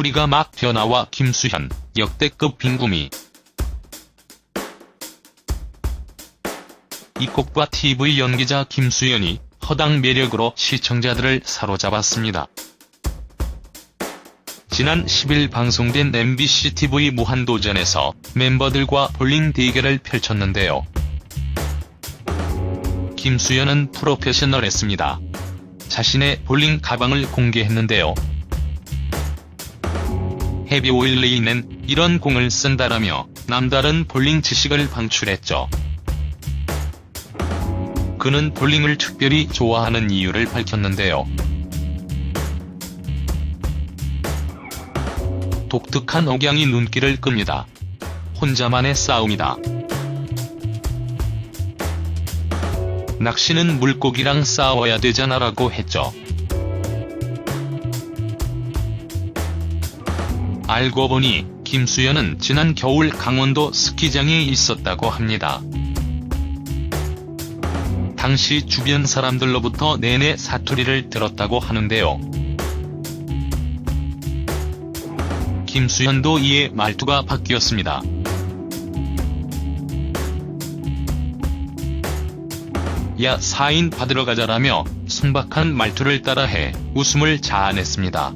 사투리가 막 튀어나와 김수현, 역대급 빈구미. 이곡과 TV 연기자 김수현이 허당 매력으로 시청자들을 사로잡았습니다. 지난 10일 방송된 MBC TV 무한도전에서 멤버들과 볼링 대결을 펼쳤는데요. 김수현은 프로페셔널했습니다. 자신의 볼링 가방을 공개했는데요. 헤비 오일 레이는 이런 공을 쓴다라며 남다른 볼링 지식을 방출했죠. 그는 볼링을 특별히 좋아하는 이유를 밝혔는데요. 독특한 억양이 눈길을 끕니다. 혼자만의 싸움이다. 낚시는 물고기랑 싸워야 되잖아라고 했죠. 알고 보니 김수현은 지난 겨울 강원도 스키장에 있었다고 합니다. 당시 주변 사람들로부터 내내 사투리를 들었다고 하는데요. 김수현도 이에 말투가 바뀌었습니다. 야 사인 받으러 가자라며 순박한 말투를 따라해 웃음을 자아냈습니다.